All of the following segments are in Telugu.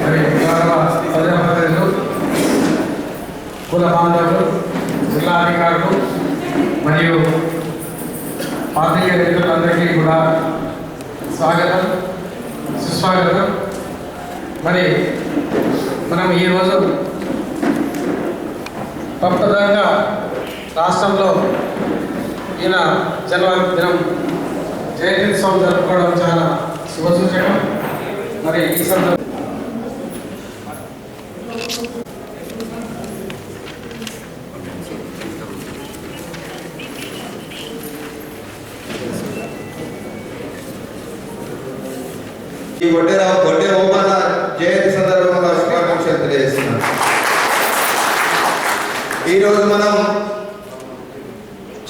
మరి గౌరవ ప్రజాప్రతినిధులు కుల బాంధవులు జిల్లా అధికారులు మరియు పాత్రికేయ మిత్రులందరికీ కూడా స్వాగతం సుస్వాగతం. మరి మనం ఈరోజు పప్పదంగా రాష్ట్రంలో ఈయన జన్మదినం జయంత్యుత్సవం జరుపుకోవడం చాలా శుభసూచకం మరి ఈ సందర్భంగా ఈ గొడ్డెరావు గొడ్డె ఓమన్న జయంతి సందర్భంగా శుభాకాంక్షలు తెలియజేస్తున్నాను ఈరోజు మనం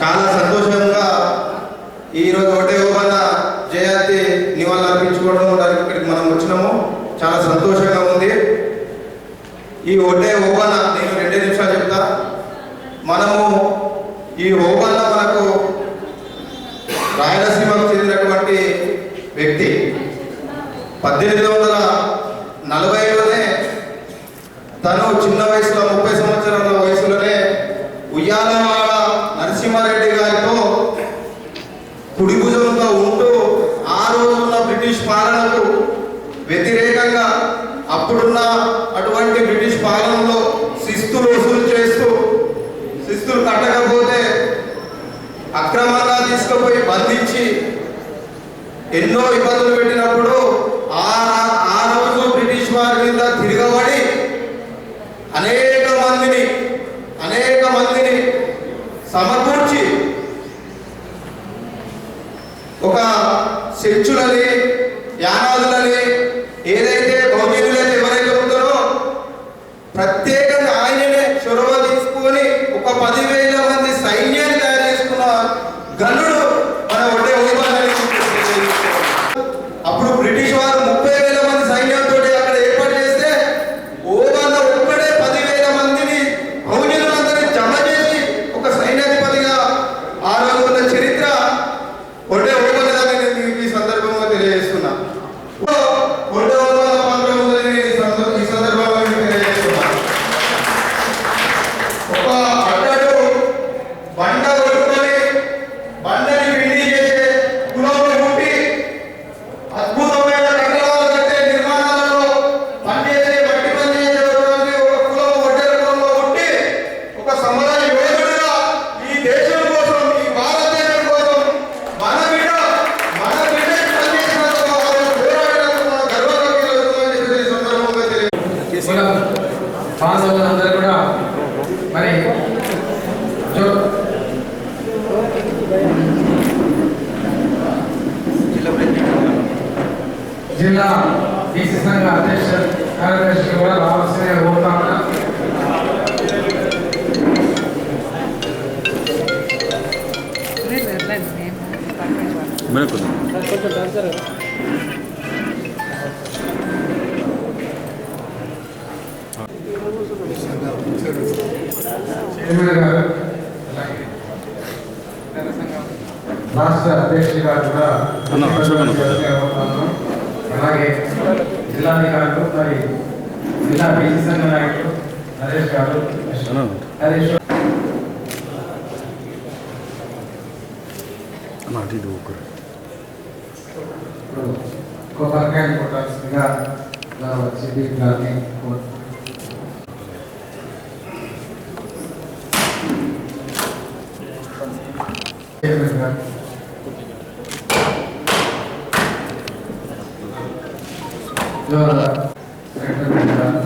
చాలా సంతోషంగా ఈరోజు గొడ్డె ఓమన్న జయంతి నివాళులు అర్పించుకోవడం దానికి ఇక్కడికి మనం వచ్చినాము చాలా సంతోషంగా ఉంది ఉండే ఒడ్డే నేను రెండే నిమిషాలు చెప్తా. మనము ఈ ఓబన్న మనకు రాయలసీమకు చెందినటువంటి వ్యక్తి. పద్దెనిమిది వందల నలభైలోనే తను చిన్న వయసులో ముప్పై సంవత్సరాల వయసులోనే ఉయ్యాలవాడ నరసింహారెడ్డి గారితో కుడి భుజంతో ఉంటూ ఆ రోజున్న బ్రిటిష్ పాలనకు వ్యతిరేకంగా అప్పుడున్న ఎన్నో ఇబ్బందులు పెట్టినప్పుడు ఆ ఆ రోజు బ్రిటిష్ వారి మీద తిరగబడి అనేక మందిని అనేక మందిని సమకూర్చి ఒక శిక్షులని యానాదులని రాష్ట్ర అధ్యక్షులు గారు కూడా అలాగే జిల్లాధికారులు మరి జిల్లా బీసీ సంఘ నాయకులు నరేష్ గారు హరీష్ ఇప్పుడు కొబ్బరికాయలు కొట్టాల్సిందిగా వచ్చి గారిని కోరు- చైర్మన్ గారు గౌరవ సెక్రటరీ గారు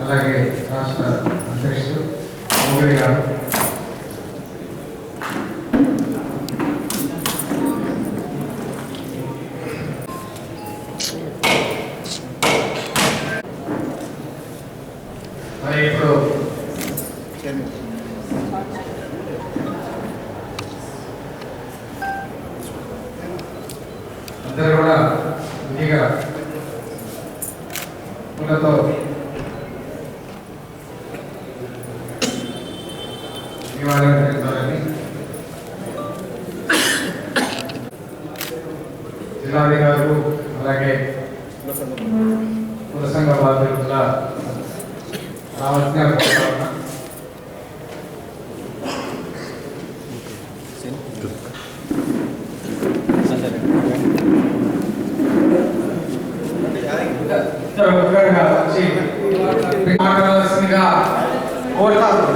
అలాగే రాష్ట్ర అధ్యక్షుడు మోగడి గారు అందరూ కూడా మంచిగా పూలతో నివాళులు అర్పించాలని జిల్లాధికారులు అలాగే కుల సంఘ బాధ్యులు కూడా రావాల్సిన కోరుతున్నాను. ఇద్దరు ఒక్కరుగా వచ్చి మాట్లాడాల్సిందిగా కోరుతాను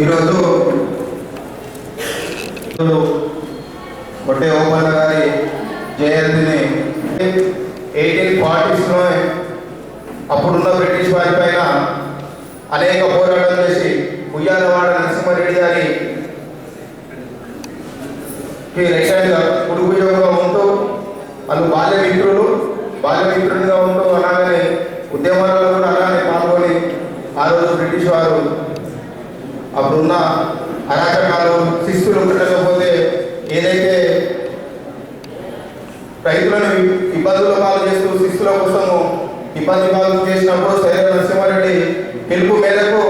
ఈరోజు కొట్టే ఓపన్న గారి జయంతిని ఎయిటీన్ ఫార్టీస్లో అప్పుడున్న బ్రిటిష్ వారి పైన అనేక పోరాటాలు చేసి ఉయ్యాలవాడ నరసింహారెడ్డి గారి కి రక్షణగా ఉంటూ వాళ్ళు బాల్య మిత్రులు బాల్య మిత్రులుగా ఉంటూ అలాగనే ఉద్యమాలలో కూడా అలానే పాల్గొని ఆ రోజు బ్రిటిష్ వారు అప్పుడున్న అరాచకాలు శిస్తులు ఉండకపోతే ఏదైతే రైతులను ఇబ్బందుల పాలు చేస్తూ శిస్తుల కోసము ఇబ్బంది పాలు చేసినప్పుడు శరీర నరసింహారెడ్డి పిలుపు మేరకు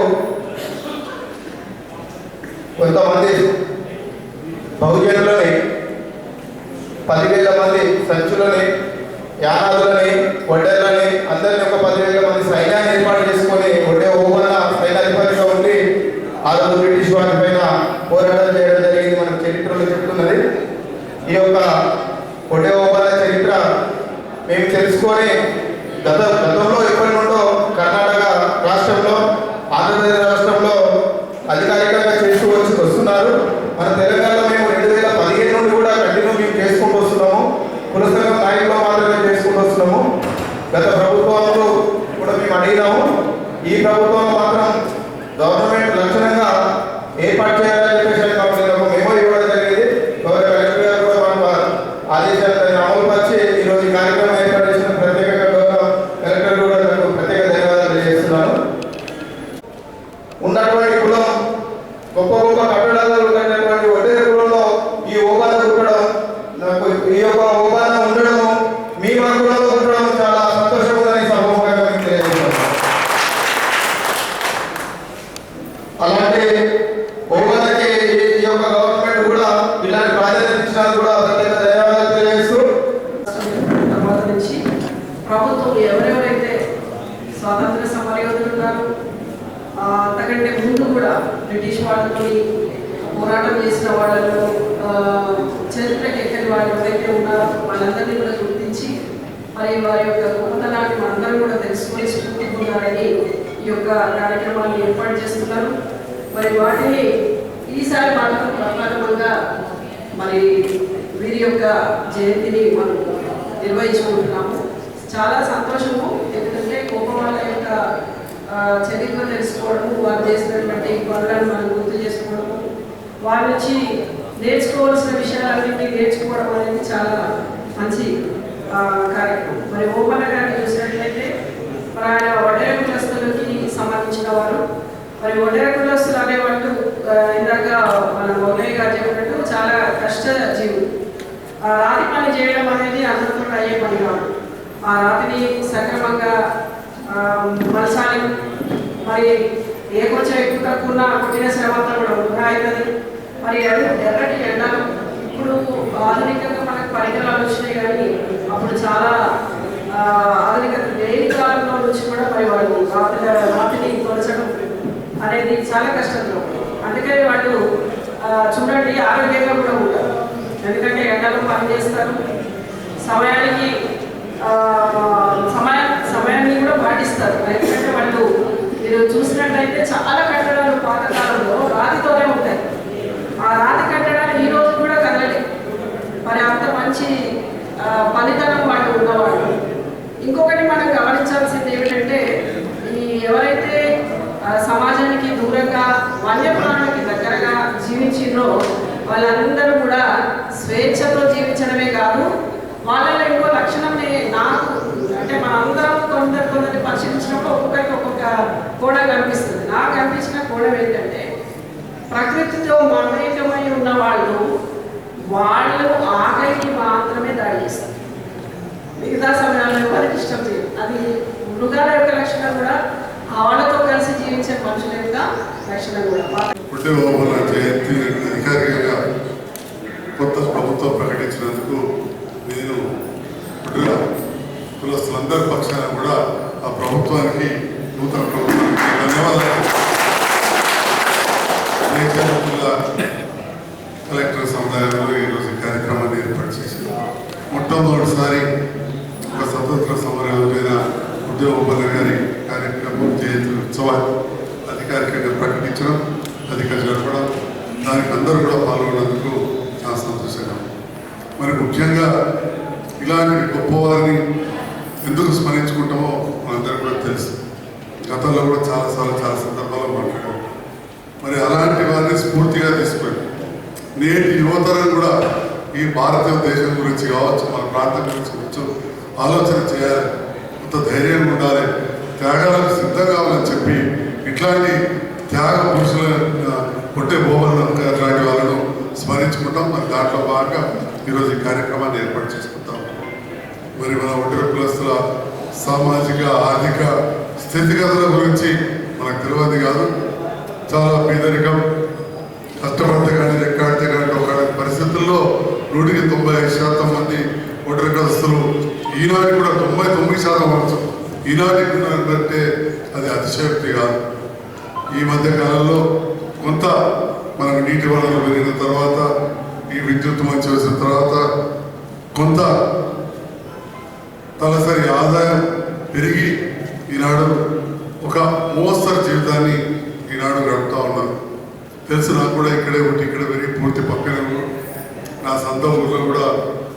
కొంతమంది బహుజనులని పదివేల మంది సంచులని యానాదులని ఒడ్డర్లని అందరిని ఒక పదివేల మంది సైన్యాన్ని ఏర్పాటు చేసుకొని ఒడ్డే ఓవన్న సైన్యాధిపతిగా ఉండి ఆ రోజు బ్రిటిష్ వారి పైన పోరాటం చేయడం జరిగింది మన చరిత్రలో చెప్తున్నది ఈ యొక్క ఒడ్డే ఓవన్న చరిత్ర మేము తెలుసుకొని గత గతంలో ఎప్పటి నుండో కర్ణాటక రాష్ట్రంలో ఆంధ్రప్రదేశ్ రాష్ట్రంలో అధికారికంగా చేస్తూ వచ్చి వస్తున్నారు మన తెలంగాణలో మేము రెండు వేల పదిహేను నుండి కూడా కంటిన్యూ మేము చేసుకుంటూ వస్తున్నాము కుల సంఘం స్థాయిలో మాత్రమే చేసుకుంటూ వస్తున్నాము గత ప్రభుత్వంలో కూడా మేము అడిగినాము ఈ ప్రభుత్వం మాత్రం గవర్నమెంట్ లక్షణంగా ఏర్పాటు చేయాలని చెప్పేసి మాకు ఒక మెమో ఇవ్వడం జరిగింది గౌరవ కలెక్టర్ గారు కూడా మాకు ఆదేశాలను అమలు పరిచి ఈరోజు ఈ కార్యక్రమం ఏర్పాటు చేసిన ప్రత్యేకంగా గౌరవ కలెక్టర్ కూడా నాకు ప్రత్యేక ధన్యవాదాలు తెలియజేస్తున్నాను ఉన్నటువంటి కులం గొప్ప గొప్ప కట్టడాలు ఉన్నటువంటి ఒడ్డేరు కులంలో ఈ ఓబాన ఉండడం నాకు ఈ యొక్క ఓబాన ఉండడము మీ మా కులంలో ఉండడం చాలా సంతోషంగా సభముగా మీకు తెలియజేస్తున్నాను అలాంటి ఓబానకి ఈ- ఈ యొక్క గవర్నమెంట్ కూడా ఇలాంటి ప్రాధాన్యత ఇచ్చినందుకు కూడా ప్రత్యేక ధన్యవాదాలు తెలియజేస్తూ తర్వాత నుంచి ప్రభుత్వం ఎవరెవరైతే స్వాతంత్ర సమరయోధులు ఉన్నారు ఆ, అంతకంటే ముందు కూడా బ్రిటిష్ వాళ్ళతో పోరాటం చేసిన వాళ్ళలో ఆ, చరిత్రకి ఎక్కని వాళ్ళు ఎవరైతే ఉన్నారో వాళ్ళందరినీ కూడా గుర్తించి మరి వారి యొక్క గొప్పతనాన్ని మనందరం కూడా తెలుసుకొని స్ఫూర్తి పొందాలని ఈ యొక్క కార్యక్రమాన్ని ఏర్పాటు చేస్తున్నారు మరి వాటిని ఈసారి మాత్రం ప్రధానంగా మరి వీరి యొక్క జయంతిని మనం నిర్వహించుకుంటున్నాము చాలా సంతోషము ఎందుకంటే గొప్ప వాళ్ళ యొక్క ఆ, చరిత్ర తెలుసుకోవడము వారు చేసినటువంటి మనం గుర్తు చేసుకోవడము. వారి నుంచి నేర్చుకోవాల్సిన విషయాలన్నింటినీ నేర్చుకోవడం అనేది చాలా మంచి కార్యక్రమం. మరి ఓపెన్ గారిని చూసినట్లయితే మరి ఆయన వడేర కులస్తులకి సంబంధించిన వారు. మరి వడేర కులస్తులు అనేవాళ్ళు ఇందాక మన మొదలయ్య గారు చెప్పినట్టు చాలా కష్ట జీవులు. ఆ రాతి పని చేయడం అనేది అందరితో అయ్యే పని కాదు. ఆ రాతిని సక్రమంగా ఆ, మరి ఏ కొంచెం ఎక్కువ తక్కువ ఉన్నా కొట్టిన శ్రమ అంతా కూడా వృధా అవుతుంది మరి అది ఎర్రటి ఎండలు ఇప్పుడు ఆధునికంగా మనకు పరికరాలు వచ్చినాయి కానీ అప్పుడు చాలా ఆధునికత లేని కాలంలో నుంచి కూడా మరి వాళ్ళు రాత్రి రాత్రిని కొలచడం అనేది చాలా కష్టంలో అందుకని వాళ్ళు చూడండి ఆరోగ్యంగా కూడా ఉంటారు. ఎందుకంటే ఎండలో పని చేస్తారు సమయానికి సమయ సమయాన్ని కూడా పాటిస్తారు. ఎందుకంటే వాళ్ళు మీరు చూసినట్లయితే చాలా కట్టడాలు పాతకాలంలో రాతితోనే ఉంటాయి. ఆ రాతి కట్టడాలు ఈ రోజు కూడా కదలే మరి అంత మంచి ఫలితనం వాళ్ళు ఉన్నవాళ్ళు. ఇంకొకటి మనం గమనించాల్సింది ఏమిటంటే ఈ ఎవరైతే సమాజానికి దూరంగా వన్యప్రాణులకి దగ్గరగా జీవించిందో వాళ్ళందరూ కూడా స్వేచ్ఛతో జీవించడమే కాదు వాళ్ళలో ఇంకో లక్షణం నాకు అంటే మనం అందరం కొందరు కొందరిని పరిశీలించినప్పుడు ఒక్కొక్కరికి ఒక్కొక్క కోణం కనిపిస్తుంది. నాకు అనిపించిన కోణం ఏంటంటే ప్రకృతితో మమేకమై ఉన్న వాళ్ళు వాళ్ళు ఆకలికి మాత్రమే దాడి చేస్తారు మిగతా సమయాల్లో ఎవరికి ఇష్టం లేదు. అది మృగాల యొక్క లక్షణం కూడా వాళ్ళతో కలిసి జీవించే మనుషుల యొక్క లక్షణం కూడా. జయంతి అధికారికంగా కొత్త ప్రభుత్వం ప్రకటించినందుకు నేను అందరి పక్షాన కూడా ఆ ప్రభుత్వానికి నూతన ప్రభుత్వానికి ధన్యవాదాలు మేడ్చల్ జిల్లా కలెక్టర్ సముదాయంలో ఈరోజు ఈ కార్యక్రమాన్ని ఏర్పాటు చేసి మొట్టమొదటిసారి ఒక స్వతంత్ర సమరయోధులైన ఉద్యోగ గారి కార్యక్రమం జయంతి ఉత్సవాన్ని అధికారికంగా ప్రకటించడం అధిక జరపడం దానికి అందరూ కూడా పాల్గొన్నందుకు చాలా సంతోషంగా ఉంది. మరి ముఖ్యంగా ఇలాంటి గొప్పవారిని ఎందుకు స్మరించుకుంటామో మనందరికీ కూడా తెలుసు గతంలో కూడా చాలాసార్లు చాలా సందర్భాల్లో మాట్లాడారు మరి అలాంటి వారిని స్ఫూర్తిగా తీసుకొని నేటి యువతరం కూడా ఈ భారతదేశం గురించి కావచ్చు మన ప్రాంతం గురించి కొంచెం ఆలోచన చేయాలి. కొంత ధైర్యం ఉండాలి. త్యాగాలకు సిద్ధం కావాలని చెప్పి ఇట్లాంటి త్యాగ పురుషుల కొట్టే బోబన్ లాంటి వాళ్ళను స్మరించుకుంటాం. మరి దాంట్లో భాగంగా ఈరోజు ఈ కార్యక్రమాన్ని ఏర్పాటు చేసుకుంటాం. మరి మన ఒంటరి కులస్తుల సామాజిక ఆర్థిక స్థితిగతుల గురించి మనకు తెలియదు కాదు. చాలా పేదరికం కష్టపడితే కానీ పరిస్థితుల్లో నూటికి తొంభై ఐదు శాతం మంది ఒంటరి కులస్తులు ఈనాటి కూడా తొంభై తొమ్మిది శాతం అవచ్చు ఈనాటికి ఉన్నారని అది అతిశయోక్తి కాదు. ఈ మధ్య కాలంలో కొంత మనకు నీటి వనరులు పెరిగిన తర్వాత ఈ విద్యుత్ మంచి వచ్చిన తర్వాత కొంత తలసరి ఆదాయం పెరిగి ఈనాడు ఒక మోస్తరు జీవితాన్ని ఈనాడు గడుపుతూ ఉన్నారు. తెలుసు నాకు కూడా ఇక్కడే ఒకటి ఇక్కడ పెరిగి పూర్తి పక్కనే ఉన్నాను. నా సొంత ఊర్లో కూడా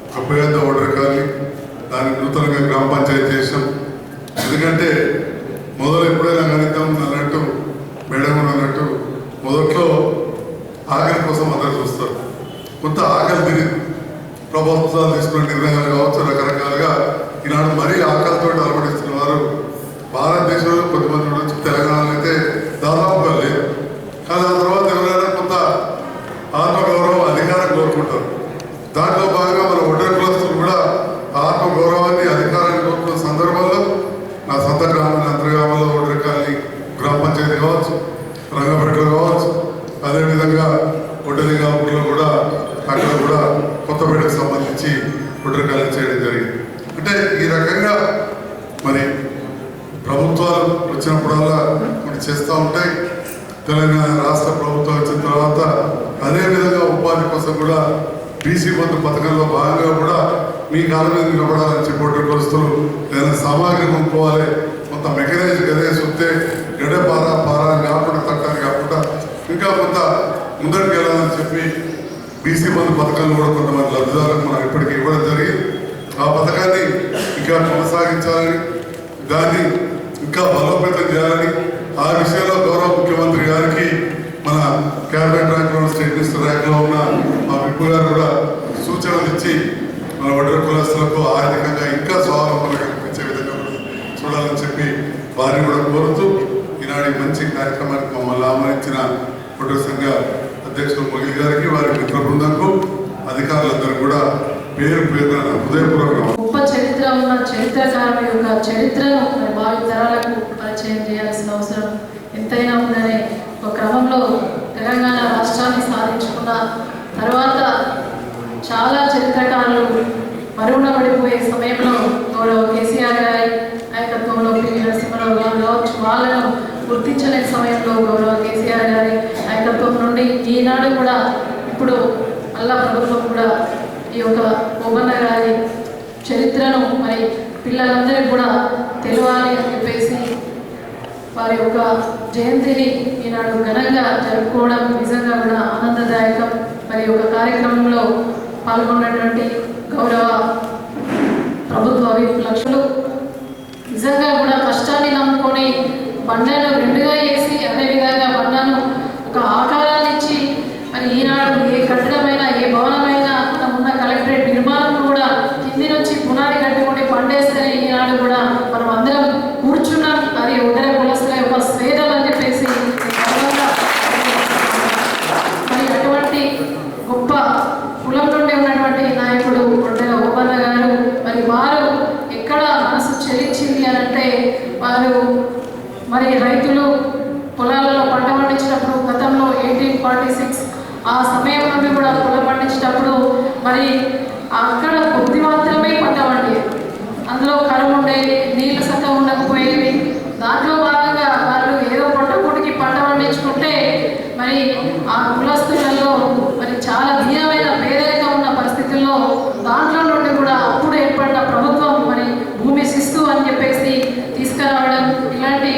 ఒక పేద ఓడరకాలి దాన్ని నూతనంగా గ్రామ పంచాయతీ చేసాం ఎందుకంటే మొదలు ఎప్పుడైనా గణితం అన్నట్టు మేడం కూడా అన్నట్టు మొదట్లో ఆకలి కోసం అందరు చూస్తారు కొంత ఆకలి తిని ప్రభుత్వాలు తీసుకున్న నిర్ణయాలు కావచ్చు రకరకాలుగా ఈనాడు మరీ ఆకలితో అలవడిస్తున్న వారు భారతదేశంలో కొంతమంది ఉండొచ్చు తెలంగాణలో అయితే దాదాపుగా లేదు కానీ ఆ తర్వాత ఎవరైనా కొంత ఆత్మగౌరవం అధికారం కోరుకుంటారు దాంట్లో భాగంగా మన ఒడ్డర కులస్తులు కూడా ఆత్మగౌరవాన్ని అధికారాన్ని కోరుకున్న సందర్భంలో నా సొంత గ్రామం అంతర్గ్రామంలో ఒడ్డర కాలనీ గ్రామ పంచాయతీ కావచ్చు రంగపేటలో కావచ్చు అదేవిధంగా ఒడ్డలింగాపూర్లో కూడా అక్కడ కూడా కొత్తపేటకు సంబంధించి ఒడ్డర కాలనీ చేయడం జరిగింది అంటే ఈ రకంగా మరి ప్రభుత్వాలు వచ్చినప్పుడల్లా కొన్ని చేస్తూ ఉంటాయి తెలంగాణ రాష్ట్ర ప్రభుత్వం వచ్చిన తర్వాత అదే విధంగా ఉపాధి కోసం కూడా బీసీ బంధు పథకంలో భాగంగా కూడా మీ కాలం మీద నిలబడాలని చెప్పి కొలుస్తులు ఏదైనా సామాగ్రి కొనుక్కోవాలి కొంత మెకనైజ్ గదే సుత్తే గడే పార పార అని కాకుండా తట్టని కాకుండా ఇంకా కొంత ముందరికి వెళ్ళాలని చెప్పి బీసీ పథకాలను కూడా కొంతమంది లబ్ధిదారులకు మనం ఇప్పటికీ ఇవ్వడం జరిగింది. ఆ పథకాన్ని ఇంకా కొనసాగించాలని దాన్ని ఇంకా బలోపేతం చేయాలని ఆ విషయంలో గౌరవ ముఖ్యమంత్రి గారికి మన క్యాబినెట్ ర్యాంక్లో స్టేట్ మినిస్టర్ ర్యాంక్లో ఉన్న మా విప్పు గారు కూడా సూచనలు ఇచ్చి మన ఒడ్డర కులస్తులకు ఆర్థికంగా ఇంకా స్వావలంబన కల్పించే విధంగా చూడాలని చెప్పి వారిని కూడా కోరుతూ ఈనాడు మంచి కార్యక్రమానికి మమ్మల్ని ఆహ్వానించిన ఫోటో సంఘ అధ్యక్షుడు మొగిలి గారికి వారి మిత్ర బృందంకు అధికారులందరూ కూడా పేరు పేరున హృదయపూర్వక గొప్ప చరిత్ర ఉన్న చరిత్రకారుల యొక్క చరిత్రను భావి తరాలకు పరిచయం చేయాల్సిన అవసరం ఎంతైనా ఉందనే ఒక క్రమంలో తెలంగాణ రాష్ట్రాన్ని సాధించుకున్న తర్వాత చాలా చరిత్రకారులు మరుగున పడిపోయే సమయంలో గౌరవ కేసీఆర్ గారి నాయకత్వంలో పివి నరసింహరావు గారు కావచ్చు వాళ్ళను గుర్తించలేని సమయంలో గౌరవ కేసీఆర్ గారి నాయకత్వం నుండి ఈనాడు కూడా ఇప్పుడు మళ్ళా ప్రభుత్వం కూడా ఈ యొక్క ఓబన్న గారి చరిత్రను మరి పిల్లలందరికీ కూడా తెలియాలి అని చెప్పేసి వారి యొక్క జయంతిని ఈనాడు ఘనంగా జరుపుకోవడం నిజంగా కూడా ఆనందదాయకం. మరి ఒక యొక్క కార్యక్రమంలో పాల్గొన్నటువంటి గౌరవ ప్రభుత్వ లక్షలు నిజంగా కూడా కష్టాన్ని నమ్ముకొని బండను రెండుగా వేసి అదేవిధంగా బండను ఒక ఆకారాన్ని ఇచ్చి మరి ఈనాడు ఏ కట్టడమైనా ఏ భవనమైనా మనం ఉన్న కలెక్టరేట్ నిర్మాణం కూడా కింది నుంచి పునాది కట్టుకొని పండేస్తే ఈనాడు కూడా మనం అందరం కూర్చున్నాం అది ఉదయ కులస్తుల యొక్క ఫార్టీ సిక్స్ ఆ సమయం నుండి కూడా పొలం పండించేటప్పుడు మరి అక్కడ కొద్ది మాత్రమే పంట అందులో కరువు ఉండేవి నీళ్ళు సక్క ఉండకపోయేవి. దాంట్లో భాగంగా వాళ్ళు ఏదో పొట్ట పూటికి పంట పండించుకుంటే మరి ఆ కులస్తులలో మరి చాలా దీనమైన పేదరికం ఉన్న పరిస్థితుల్లో దాంట్లో నుండి కూడా అప్పుడు ఏర్పడిన ప్రభుత్వం మరి భూమి శిస్తు అని చెప్పేసి తీసుకురావడం ఇలాంటి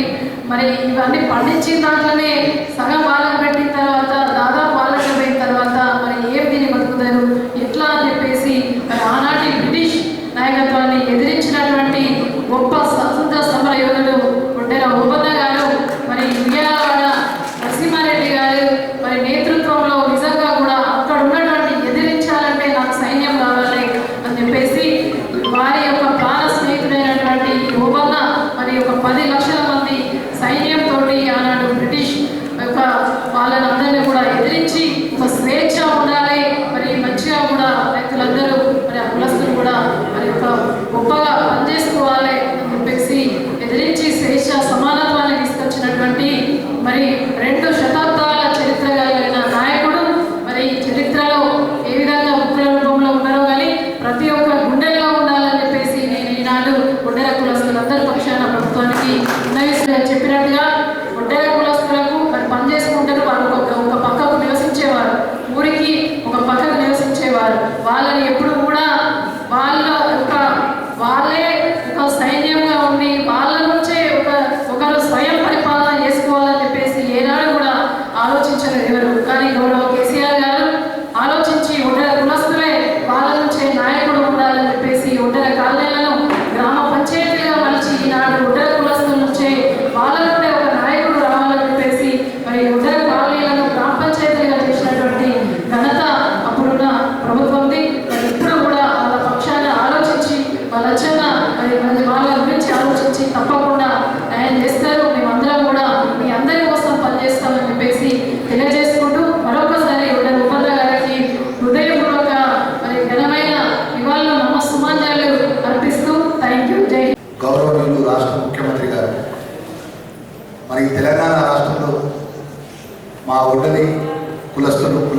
మరి ఇవన్నీ పండించిన దాంట్లోనే సగం వాళ్ళకి పెట్టిన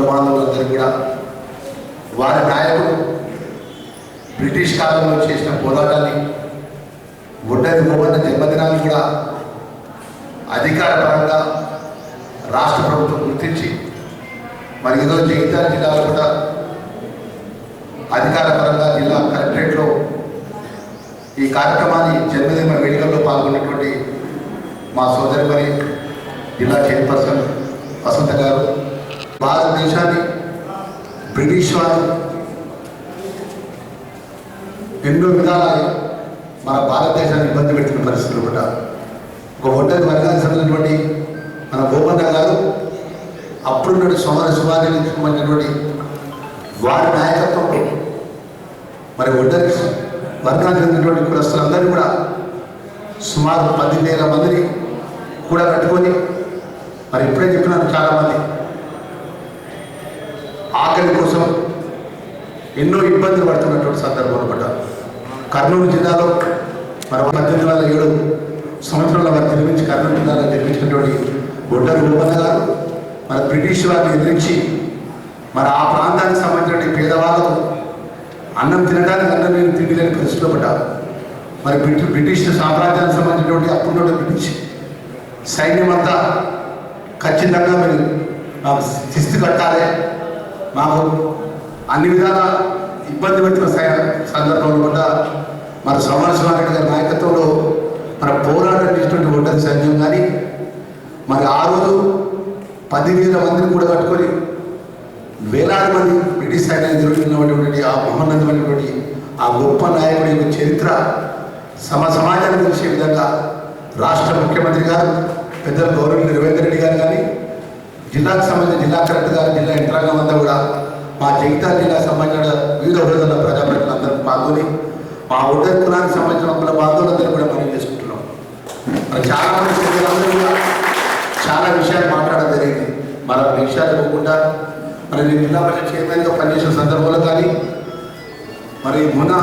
బాంధవులందరూ కూడా వారి నాయకుడు బ్రిటిష్ కాలంలో చేసిన పోరాటాన్ని ఒడ్డని గోవర్ధన జన్మదినాన్ని కూడా అధికారపరంగా రాష్ట్ర ప్రభుత్వం గుర్తించి మరి ఈరోజు జగిత్యాల జిల్లాలో కూడా అధికారపరంగా జిల్లా కలెక్టరేట్లో ఈ కార్యక్రమాన్ని జన్మదిన వేడుకల్లో పాల్గొన్నటువంటి మా సోదరిమణి జిల్లా చైర్పర్సన్ వసంత గారు భారతదేశాన్ని బ్రిటిష్ వారు ఎన్నో విధాలు మన భారతదేశాన్ని ఇబ్బంది పెట్టిన పరిస్థితులు కూడా. ఒక ఒంటరి వర్గానికి సంబంధించినటువంటి మన భూమన్న గారు అప్పుడున్నటువంటి సోమర శివాజీకి సంబంధించినటువంటి వారి నాయకత్వంలో మరి ఒంటరి వర్గానికి చెందినటువంటి కులస్తులందరినీ కూడా సుమారు పది వేల మందిని కూడా కట్టుకొని మరి ఇప్పుడే చెప్పినారు చాలామంది ఆకలి కోసం ఎన్నో ఇబ్బందులు పడుతున్నటువంటి సందర్భంలో పడ్డ కర్నూలు జిల్లాలో మరి పద్దెనిమిది వందల ఏడు సంవత్సరంలో వారు నిర్మించి కర్నూలు జిల్లాలో నిర్మించినటువంటి ఒడ్డరు గోపన్న గారు మన బ్రిటిష్ వారిని ఎదిరించి మరి ఆ ప్రాంతానికి సంబంధించిన పేదవాళ్ళకు అన్నం తినడానికి అన్నం నేను తిండి లేని పరిస్థితిలో పడ్డారు మరి బ్రిటి- బ్రిటిష్ సామ్రాజ్యానికి సంబంధించినటువంటి అప్పుడు బ్రిటిష్ సైన్యం అంతా ఖచ్చితంగా మరి శిస్తు కట్టాలి. మాకు అన్ని విధాల ఇబ్బంది పెట్టిన సై- సందర్భంలో కూడా మన శ్రవణశివారెడ్డి గారి నాయకత్వంలో మన పోరాటం చేసినటువంటి ఒంటరి సైన్యం కానీ మరి ఆ రోజు పదివేల మందిని కూడా కట్టుకొని వేలాది మంది బ్రిటిష్ సైన్యాన్ని జరుగుతున్నటువంటి ఆ మహోన్నతమైనటువంటి ఆ గొప్ప నాయకుడి యొక్క చరిత్ర సమ సమాజానికి తెలిసే విధంగా రాష్ట్ర ముఖ్యమంత్రి గారు పెద్దల గౌరవనీయులు రవీంద్ర రెడ్డి గారు కానీ జిల్లాకు సంబంధించిన జిల్లా కలెక్టర్ గారు జిల్లా యంత్రాంగం అంతా కూడా మా జగిత్యాల జిల్లాకు సంబంధించిన వివిధ హోదాల ప్రజాప్రతినిధులందరూ పాల్గొని మా ఉద్దరి కులానికి సంబంధించిన కుల బాంధవులందరూ కూడా మనం చేసుకుంటున్నాం. చాలా మంది కూడా చాలా విషయాలు మాట్లాడడం జరిగింది. మన విషయాలు పోకుండా మరి నేను జిల్లా పరిషత్ చైర్మన్గా పనిచేసిన సందర్భంలో కానీ మరి మొన్న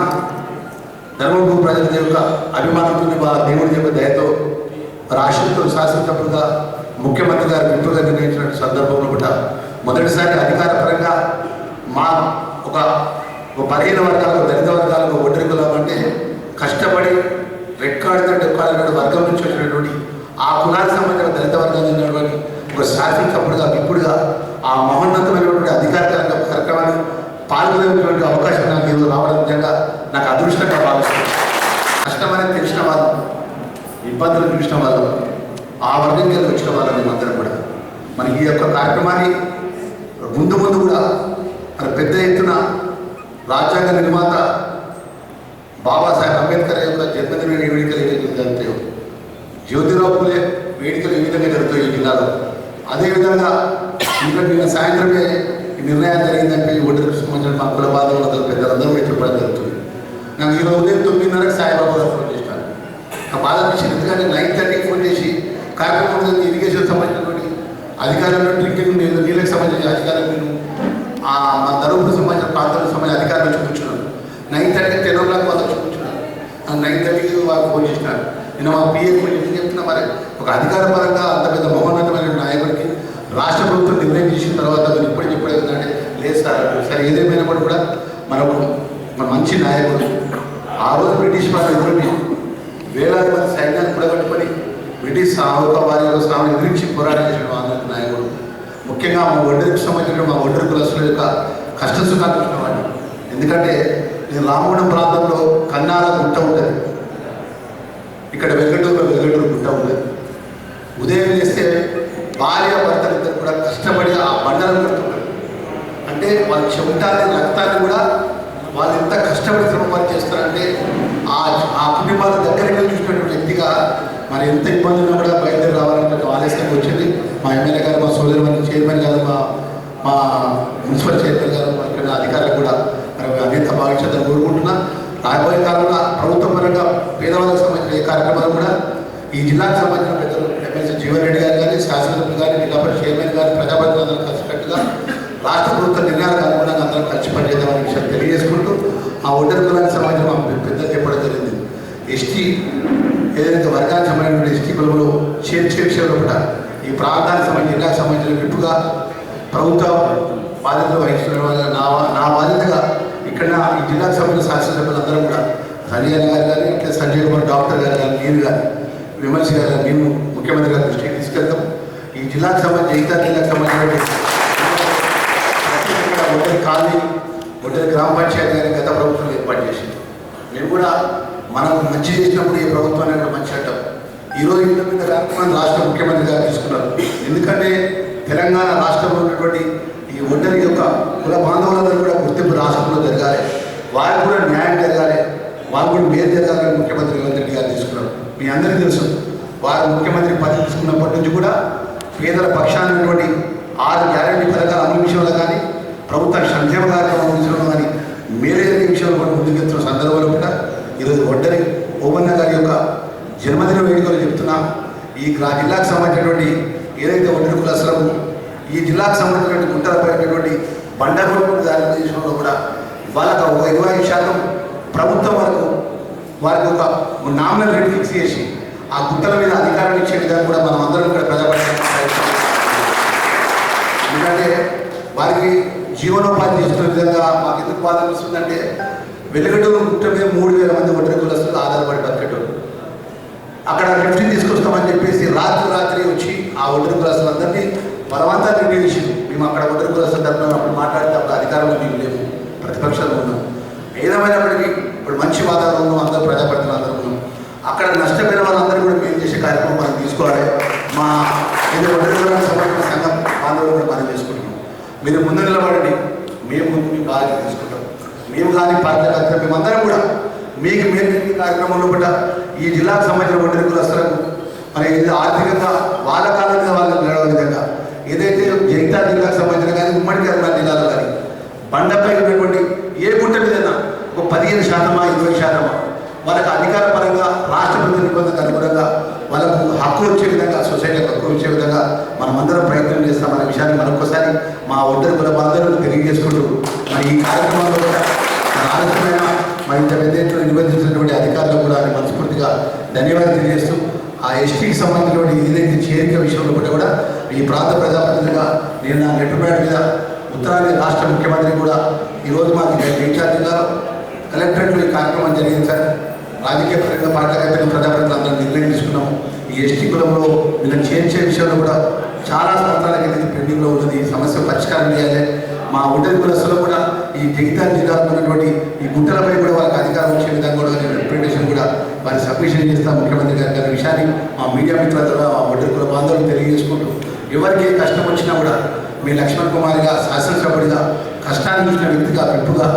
ధర్మభూ ప్రజల యొక్క అభిమానంతో మా దేవుడి యొక్క దయతో రాష్ట్రంతో ఆశలతో ముఖ్యమంత్రి గారు దగ్గర నిర్ణయించిన సందర్భంలో కూడా మొదటిసారి అధికారపరంగా మా ఒక ఒక పదిహేను వర్గాలకు దళిత వర్గాలకు ఒడ్రికులం అంటే కష్టపడి రెడ్ కార్డు వర్గం నుంచి వచ్చినటువంటి ఆ కులానికి సంబంధించిన దళిత వర్గానికి ఉన్నటువంటి ఒక శాసనసభ్యుడిగా విప్పుడుగా ఆ మహోన్నతమైనటువంటి అధికార కార్యక్రమాన్ని పాల్గొనేటువంటి అవకాశం నాకు ఈరోజు రావడం నిజంగా నాకు అదృష్టంగా భావిస్తుంది కష్టమని తెలిసిన వాళ్ళు ఇబ్బందులు చూసిన వాళ్ళు ఆ వర్గం కింద వచ్చిన వాళ్ళని మేమందరం కూడా. మన ఈ యొక్క కార్యక్రమాన్ని ముందు ముందు కూడా మన పెద్ద ఎత్తున రాజ్యాంగ నిర్మాత బాబాసాహెబ్ అంబేద్కర్ యొక్క జన్మదిన వేడుకలు ఏ విధంగా జరుగుతాయో జ్యోతిరావు పూలే వేడుకలు ఏ విధంగా జరుగుతాయి ఈ జిల్లాలో అదేవిధంగా ఇంకా నిన్న సాయంత్రమే ఈ నిర్ణయం జరిగిందంటే ఈ ఒడ్డుకు సంబంధించిన మా కుల బాధలు పెద్దలందరూ చెప్పడం జరుగుతుంది. నాకు ఈరోజు ఉదయం తొమ్మిదిన్నరకు సాయిబాబా గారు ఫోన్ చేశాను. ఆ బాధ అనిపించింది. ఎందుకంటే నైన్ థర్టీకి కార్యక్రమం ఇరిగేషన్ సంబంధించినటువంటి అధికారులు డ్రింకింగ్ నీళ్ళు నీళ్ళకి సంబంధించిన అధికారులు నేను మా ధర్మపురికి సంబంధించిన ప్రాంతాలకు సంబంధించిన అధికారులు చూపించున్నాను nine thirty ten o'clock వాళ్ళు చూపించున్నాను నైన్ థర్టీకి వాళ్ళు ఫోన్ చేసినారు. నేను మా పిఏ ఫోన్ చేసి చెప్తున్నా మరి ఒక అధికార పరంగా అంత పెద్ద మహోన్నతమైన నాయకుడికి రాష్ట్ర ప్రభుత్వం నిర్ణయం చేసిన తర్వాత మీరు ఇప్పుడు చెప్పడం ఏంటంటే లేదు సార్ సరే ఏదేమైనప్పుడు కూడా మనకు మన మంచి నాయకుడు. ఆ రోజు బ్రిటిష్ వాళ్ళు ఎదురు వేలాది మంది సైన్యాన్ని కూడగట్టుకొని బ్రిటిష్ సాహుక వారి స్వామి సాగు ఎదిరించి పోరాటం చేసిన నాయకుడు. ముఖ్యంగా మా ఒడ్డరికి సంబంధించిన మా ఒడ్డరి కులస్తుల యొక్క కష్ట సుఖాలు చూసినవాడిని. ఎందుకంటే నేను రామగుండం ప్రాంతంలో కన్నాల గుట్ట ఉంటుంది. ఇక్కడ వెంకటూరులో వెంకటూరు గుట్ట ఉంటుంది. ఉదయం చేస్తే భార్య భర్తలిద్దరు కూడా కష్టపడి ఆ బండలను కడుతున్నారు అంటే వాళ్ళ చెమటాన్ని రక్తాన్ని కూడా వాళ్ళు ఎంత కష్టపడి శ్రమ పని చేస్తారంటే ఆ ఆ కుటుంబాల దగ్గరికి వెళ్ళి చూసినటువంటి వ్యక్తిగా మరి ఎంత ఇబ్బంది ఉన్నా కూడా బయలుదేరి రావాలంటే ఆలస్యం వచ్చింది. మా ఎమ్మెల్యే గారు మా సోదరి మంది చైర్మన్ గారు మా మా మున్సిపల్ చైర్మన్ గారు మా ఇక్కడ అధికారులు కూడా మరి అన్నింత భావించాలని కోరుకుంటున్నా. రాబోయే కాలంలో ప్రభుత్వ పరంగా పేదవాళ్ళకి సంబంధించిన ఈ కార్యక్రమాలు కూడా ఈ జిల్లాకు సంబంధించిన పెద్దలు ఎమ్మెల్సీ జీవన్ రెడ్డి గారు కానీ శాసనసభ్యులు కానీ జిల్లా చైర్మన్ గారు ప్రజాప్రతినిధులు కలిసినట్టుగా రాష్ట్ర ప్రభుత్వ నిర్ణయాలకు అనుగుణంగా అందరం కలిసి పనిచేద్దామనే విషయం తెలియజేసుకుంటూ ఆ ఒంటరి కులానికి సంబంధించిన మా పెద్దలు చెప్పడం జరిగింది. ఎస్టీ ఏదైతే వర్గానికి సంబంధించిన ఎస్టీ కులంలో చేర్చే విషయంలో కూడా ఈ ప్రాంతానికి సంబంధించి జిల్లాకు సంబంధించిన విప్పుగా ప్రభుత్వ బాధ్యతలు వహిస్తున్న వాళ్ళ నా నా బాధ్యతగా ఇక్కడ ఈ జిల్లాకు సంబంధించిన శాసనసభ్యులందరూ కూడా సంజయ్ గారు కానీ అట్లే సంజయ్ కుమార్ డాక్టర్ గారు కానీ నేను కానీ విమర్శ గారు కానీ మేము ముఖ్యమంత్రి గారి దృష్టికి తీసుకెళ్తాం. ఈ జిల్లాకు సంబంధించి ఇతర జిల్లాకు సంబంధించిన ఒడ్డరి కాలనీ ఒడ్డరి గ్రామ పంచాయతీ గారి గత ప్రభుత్వం ఏర్పాటు చేసింది. మేము కూడా మనం మంచి చేసినప్పుడు ఈ ప్రభుత్వాన్ని కూడా మంచి అంటాం. ఈరోజు ఇంత పెద్ద కార్యక్రమాన్ని రాష్ట్ర ముఖ్యమంత్రి గారు తీసుకున్నారు. ఎందుకంటే తెలంగాణ రాష్ట్రంలో ఉన్నటువంటి ఈ ఒంటరి యొక్క కుల బాంధవులందరూ కూడా గుర్తింపు రాష్ట్రంలో జరగాలి. వారికి కూడా న్యాయం జరగాలి. వారు కూడా మేలు జరగాలని ముఖ్యమంత్రి రేవంత్ రెడ్డి గారు తీసుకున్నారు. మీ అందరికీ తెలుసు వారు ముఖ్యమంత్రి పదవి తీసుకున్నప్పటి నుంచి కూడా పేదల పక్షాన్నటువంటి ఆరు గ్యారంటీ పథకాల అమలు విషయంలో కానీ ప్రభుత్వ సంక్షేమ కార్యక్రమం విషయంలో కానీ మేలైన విషయంలో కూడా ముందుకెత్తున్న సందర్భంలో కూడా ఈరోజు ఒడ్డరి ఓమన్న గారి యొక్క జన్మదిన వేడుకలు చెప్తున్నా. ఈ గ్రా- జిల్లాకు సంబంధించినటువంటి ఏదైతే ఒడ్డరి కులసలకు ఈ జిల్లాకు సంబంధించినటువంటి గుంటలపైనటువంటి బండగొడుకు దాని విషయంలో కూడా వాళ్ళకు ఒక ఇరవై శాతం ప్రభుత్వం వరకు వారికి ఒక నామినల్ రేట్ ఫిక్స్ చేసి ఆ గుట్టల మీద అధికారం ఇచ్చే విధంగా కూడా మనం అందరం కూడా ప్రజాపక్షాన్ని ఎందుకంటే వారికి జీవనోపాధి చేస్తున్న విధంగా మాకు ఎందుకు బాధ వస్తుందంటే వెలుగటూరు గుట్ట మూడు వేల మంది ఒంటరి కులస్తులు ఆధారపడి బతికేటోళ్ళు అక్కడ లిఫ్ట్ తీసుకొస్తామని చెప్పేసి రాత్రి రాత్రి వచ్చి ఆ ఒంటరి కులస్తులందరినీ బలవంతా రివ్యూ చేసింది మేము అక్కడ ఒంటరి కులస్తుల తరఫున అప్పుడు మాట్లాడితే అప్పుడు అధికారంలో మేము లేము. ప్రతిపక్షంలో ఉన్నాం. ఏదేమైనప్పటికీ ఇప్పుడు మంచి వాతావరణంలో అందరూ ప్రజాప్రతినిధులు అందరూ ఉన్నాం. అక్కడ నష్టపోయిన వాళ్ళందరూ కూడా మేము చేసే కార్యక్రమం మనం తీసుకోవాలి. మా ఇది ఒంటరి కులానికి సంబంధించిన సంఘం బాంధవులు కూడా మనం చేసుకుంటున్నాం. మీరు ముందు నిలబడండి. మేము ముందు మీ బాధ్యత తీసుకుంటాం. మేము కానీ పార్టీ కార్యక్రమం మేమందరం కూడా మీకు మీరు కార్యక్రమంలో కూడా ఈ జిల్లాకు సంబంధించిన ఒంటరి కులస్తులకు మరి ఇది ఆర్థికంగా వాళ్ళ కాలం మీద వాళ్ళకి నిలవ విధంగా ఏదైతే జగితా జిల్లాకు సంబంధించిన కానీ ఉమ్మడి కరీంనగర్ జిల్లాలో కానీ బండపై ఉన్నటువంటి ఏ గుట్ట మీద ఒక పదిహేను శాతమా ఇరవై శాతమా వాళ్ళకి అధికార పరంగా రాష్ట్ర ప్రభుత్వ నిబంధనకు అనుగుణంగా వాళ్ళకు హక్కు వచ్చే విధంగా సొసైటీకి హక్కు వచ్చే విధంగా మనమందరం ప్రయత్నం చేస్తామనే విషయాన్ని మరొకసారి మా ఒడ్డరి కుల బాంధవులకు తెలియజేసుకుంటూ మరి ఈ కార్యక్రమంలో కూడా ఆలస్యమైన మరి ఇంత పెద్ద ఎత్తున నిబంధించినటువంటి అధికారులకు కూడా మనస్ఫూర్తిగా ధన్యవాదాలు తెలియజేస్తూ ఆ ఎస్టీకి సంబంధించిన ఏదైతే చేరిక విషయంలో కూడా కూడా ఈ ప్రాంత ప్రజాప్రతినిధిగా నేను నా నెట్టుపేట మీద ఉత్తరాంధ్ర రాష్ట్ర ముఖ్యమంత్రి కూడా ఈరోజు మాకు జగిత్యాల గారు కలెక్టరేట్లో ఈ కార్యక్రమం జరిగింది సార్. రాజకీయ పరంగా పార్టీ ప్రజాప్రతినిధులు అందరం నిర్ణయం ఈ ఎస్టీ కులంలో వీళ్ళని చేర్చే విషయంలో కూడా చాలా సంవత్సరాల కింద పెండింగ్లో ఉన్నది. సమస్య పరిష్కారం చేయాలి. మా ఒంటరి కులస్తులు కూడా ఈ జగిత్యాల జిల్లాలో ఉన్నటువంటి ఈ గుట్టలపై కూడా వాళ్ళకి అధికారం వచ్చే విధంగా కూడా నేను రిప్రజెంటేషన్ కూడా వారి సబ్మిషన్ చేస్తాం ముఖ్యమంత్రి గారి గారి విషయాన్ని మా మీడియా మిత్రుల ద్వారా మా ఒంటరి కుల బాంధవులు తెలియజేసుకుంటూ ఎవరికి ఏ కష్టం వచ్చినా కూడా మీ లక్ష్మణ్ కుమార్గా శాసనసభ్యుడిగా కష్టాన్ని చూసిన వ్యక్తిగా పెట్టుగా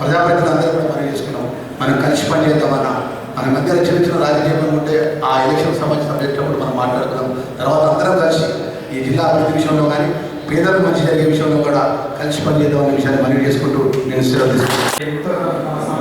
ప్రజాప్రతినిధులందరూ కూడా మనం చేసుకున్నాం. మనం కలిసి పనిచేద్దామన్నా మన మధ్య చిన్న చిన్న రాజకీయం ఉంటే ఆ ఎలక్షన్ సంబంధించిన సబ్జెక్టుప్పుడు మనం మాట్లాడుకున్నాం. తర్వాత అందరం కలిసి ఈ జిల్లా అభివృద్ధి విషయంలో కానీ పేదలకు మంచి జరిగే విషయంలో కూడా కలిసి పనిచేద్దామనే విషయాన్ని మనవి చేసుకుంటూ నేను సెలవు తీసుకుంటాను